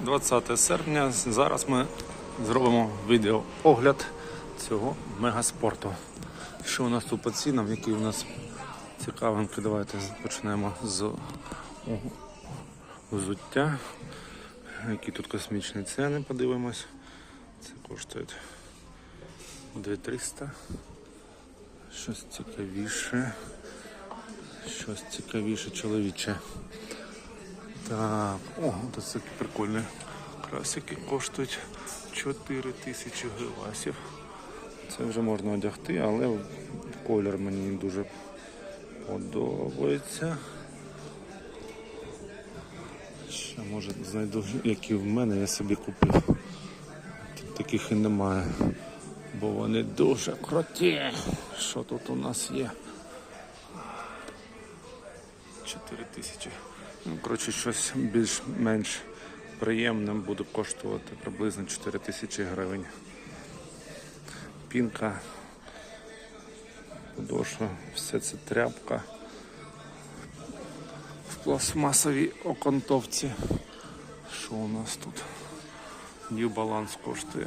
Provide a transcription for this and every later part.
20 серпня. Зараз ми зробимо відео огляд цього мегаспорту. Що у нас тут по цінам, які у нас цікавинки. Давайте почнемо з взуття. Які тут космічні ціни, подивимось. Це коштує 2300. Щось цікавіше. Щось цікавіше чоловіче. Так, о, це прикольні красики коштують 4 тисячі гривасів. Це вже можна одягти, але колір мені дуже подобається. Ще може знайду, які в мене я собі купив. Тут таких і немає. Бо вони дуже круті. Що тут у нас є? 4 тисячі. Ну, коротше, щось більш-менш приємне буде коштувати приблизно 4 тисячі гривень. Пінка, подошва, все це тряпка. В пластмасовій окантовці. Що у нас тут? New Balance коштує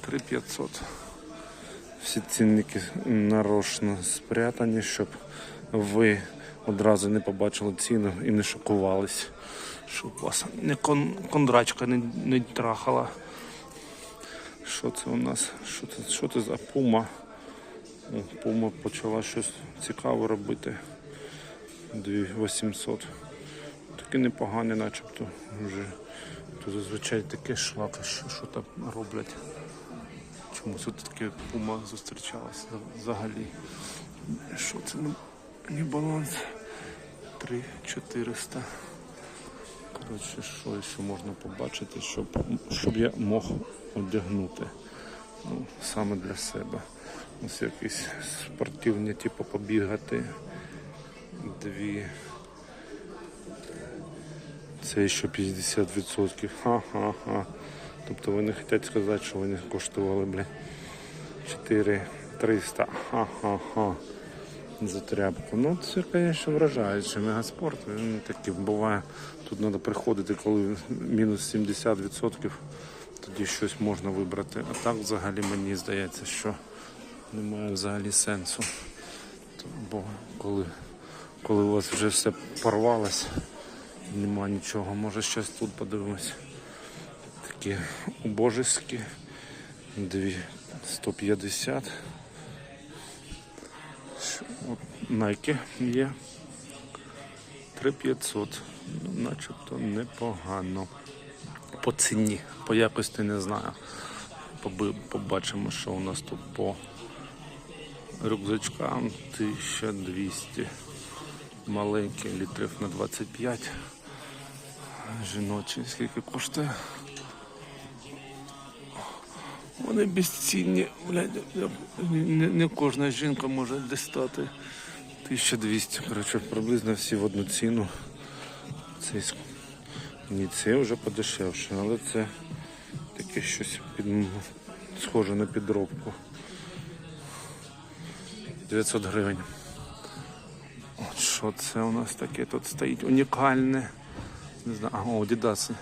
3500. Всі цінники нарочно спрятані, щоб ви одразу не побачили ціну і не шокувались, щоб вас не кон, кондрачка не, не трахала. Що це у нас? Що це, що це за пума? О, Пума почала щось цікаве робити. 2800. Такі непогані, начебто вже. Тут зазвичай таке шлаки, що, що там роблять. Чомусь тут таке пума зустрічалася взагалі. Що це? Не баланс. 3400. Коротше, що ще можна побачити, щоб, щоб я мог одягнути. Ну, саме для себе. Ось якісь спортивні, типу побігати. Дві. Це ще 50%. Ха-ха-ха. Тобто вони хочуть сказати, що вони коштували, блін, 4 300. Ха-ха-ха. За тряпку. Ну, це, звісно, вражаюче. Мегаспорт. Він такий буває. Тут треба приходити, коли мінус 70%, тоді щось можна вибрати. А так взагалі мені здається, що немає взагалі сенсу. Бо коли, коли у вас вже все порвалось, нема нічого, може щось тут подивимось. Такі убожеські. Дві 150. Що, От Nike є. 3500. Ну, начебто непогано. По ціні, по якості не знаю. Побачимо, що у нас тут по рюкзачкам 1200. Маленький літрів на 25. Жіночий скільки коштує? Вони безцінні, блядь, не, не кожна жінка може дістати 1200. Коротше, приблизно всі в одну ціну. Цей, ні, це вже подешевше, але це таке щось під, схоже на підробку. 900 гривень. От що це у нас таке тут стоїть унікальне. Не знаю, а, о, Дідаси.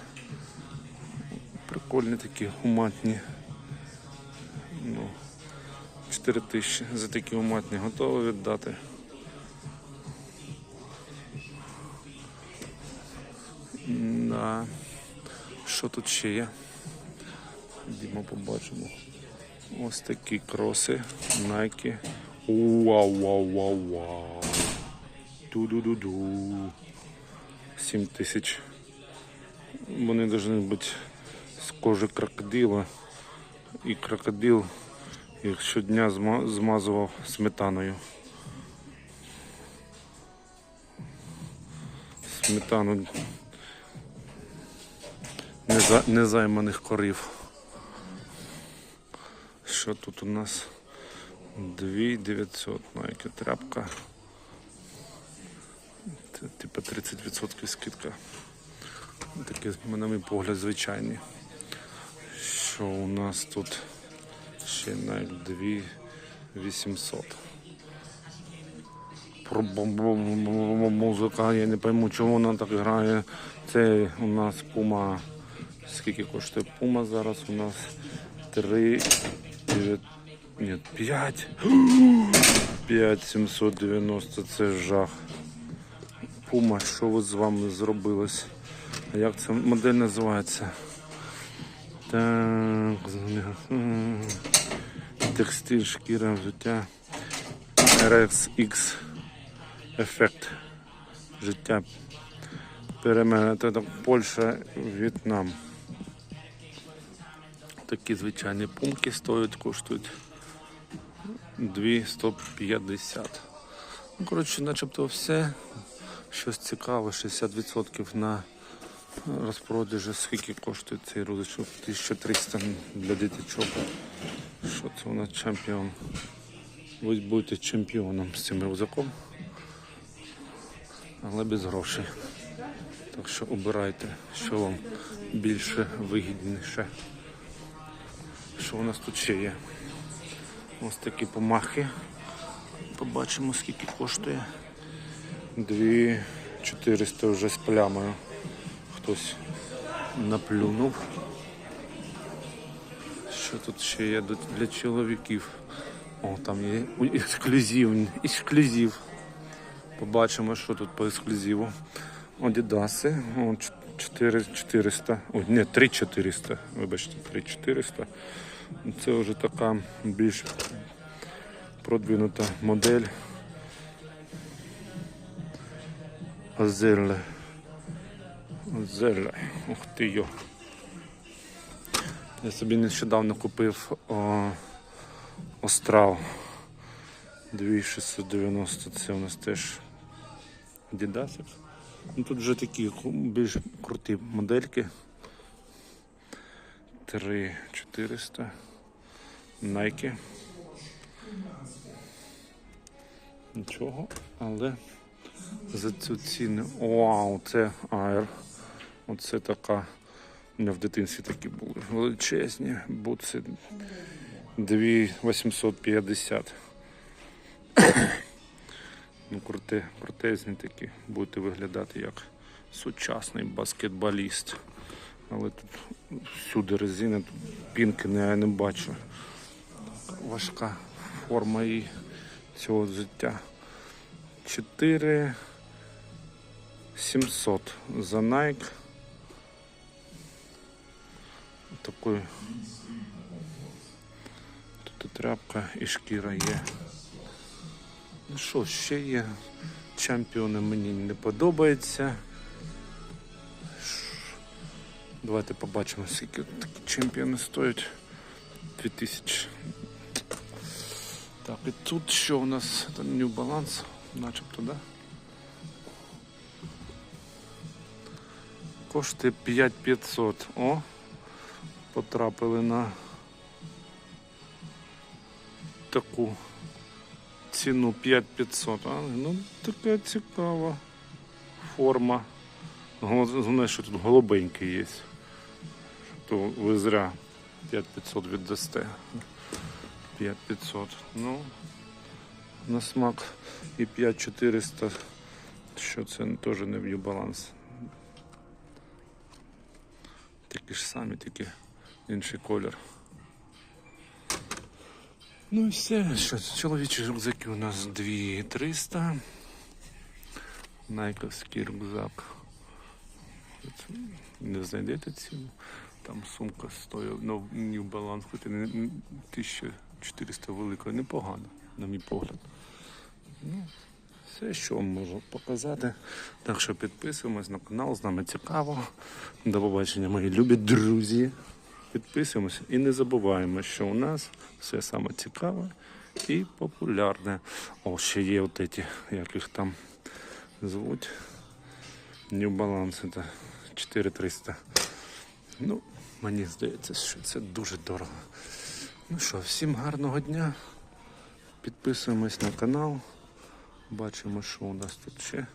Прикольні такі гуматні. Ну, 4 тисячі за такі уматні готові віддати. Да. Що тут ще є? Дімо побачимо. Ось такі кроси, Nike. Вау, вау, вау, вау. Ту-ду-ду-ду. 7 тисяч. Вони повинні бути з кожи крокодила. І крокодил їх щодня змазував сметаною. Сметану незайманих корів. Що тут у нас? 2900 Nike тряпка. Це типа 30% скидка. Таке, на мій погляд, звичайні. Що у нас тут ще Nike 2800. Про музика, я не пойму, чому вона так грає. Це у нас Puma Скільки коштує пума зараз у нас? 3, 9, ні, 5. 5 790, це жах. Пума, що ви з вами зробилось? Як ця модель називається? Так, текстиль, шкіра, взуття. RXX ефект життя. Перемена. Польща, В'єтнам. Такі звичайні пумки стоять, коштують 250. Ну, коротше, начебто все. Щось цікаве, 60% на розпродажі. Скільки коштує цей рудочок? 1300 для діточок. Що це нас чемпіон? Ви будете чемпіоном з цим рюкзаком, але без грошей. Так що обирайте, що вам більше вигідніше. Що у нас тут ще є? Ось такі помахи. Побачимо, скільки коштує. 2400 вже з плямою. Хтось наплюнув. Що тут ще є для чоловіків? О, там є ексклюзив. Ексклюзив. Побачимо, що тут по ексклюзиву. Адідаси. О, 4400. Ой, ні, 3400. Вибачте, 3400. Це вже така більш продвинута модель. Азеле. Азеле. Ух ти йо. Я собі нещодавно купив о, Острал 2690. Це у нас теж Adidas. Ну, тут вже такі більш круті модельки. 3400. Nike. Нічого, але за цю ціну. Вау, це Air. Оце така. Мене в дитинстві такі були величезні, бутси 2850. Ну, круте, крутезні такі. Будете виглядати як сучасний баскетболіст. Але тут всюди резина, тут пінки не, я не бачу. Важка форма і цього взуття. 4 700 за Nike. Такий тут і тряпка і шкіра є. Ну що, ще є? Чемпіони мені не подобається. Давайте побачимо, скільки такі чемпіони стоять. 2000. Так, і тут що у нас? Це New Balance, начебто, да? Коштує 5500. О, потрапили на таку ціну 5500. А, ну, така цікава форма. Головне, що тут голубенький є. То ви зря 5500 віддасте. 5500. Ну, на смак і 5400. Що це теж не б'ю баланс. Такі ж самі, тільки інший колір. Ну і все. Що, чоловічі рюкзаки у нас 2300. Найковський рюкзак. Не знайдете ціну. Там сумка стоїть ну, New Balance, хоч і не не 1400 велика, непогано, на мій погляд. Ну, все, що вам можу показати. Так що підписуємось на канал, з нами цікаво. До побачення, мої любі друзі. Підписуємося і не забуваємо, що у нас все саме цікаве і популярне. О, ще є от ці, як їх там звуть. New Balance це 4300. Ну, мені здається, що це дуже дорого. Ну що, всім гарного дня. Підписуємось на канал. Бачимо, що у нас тут ще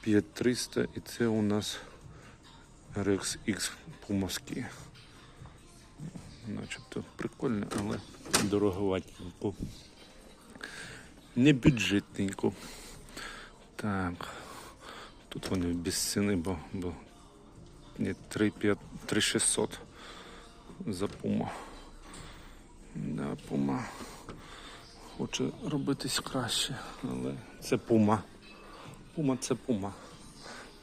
5300 і це у нас RX X пумовські. Начебто прикольно, але дороговатенько. Не бюджетненько. Так. Тут вони без ціни, бо, бо ні, 3, 600 за пума. Да, пума хоче робитись краще, але це пума. Пума це пума.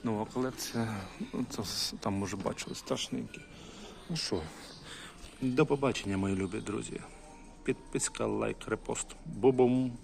Нова колекція. Ну, Це там може бачили страшненькі. Ну що, до побачення, мої любі друзі. Підписка, лайк, репост. Бу-бум!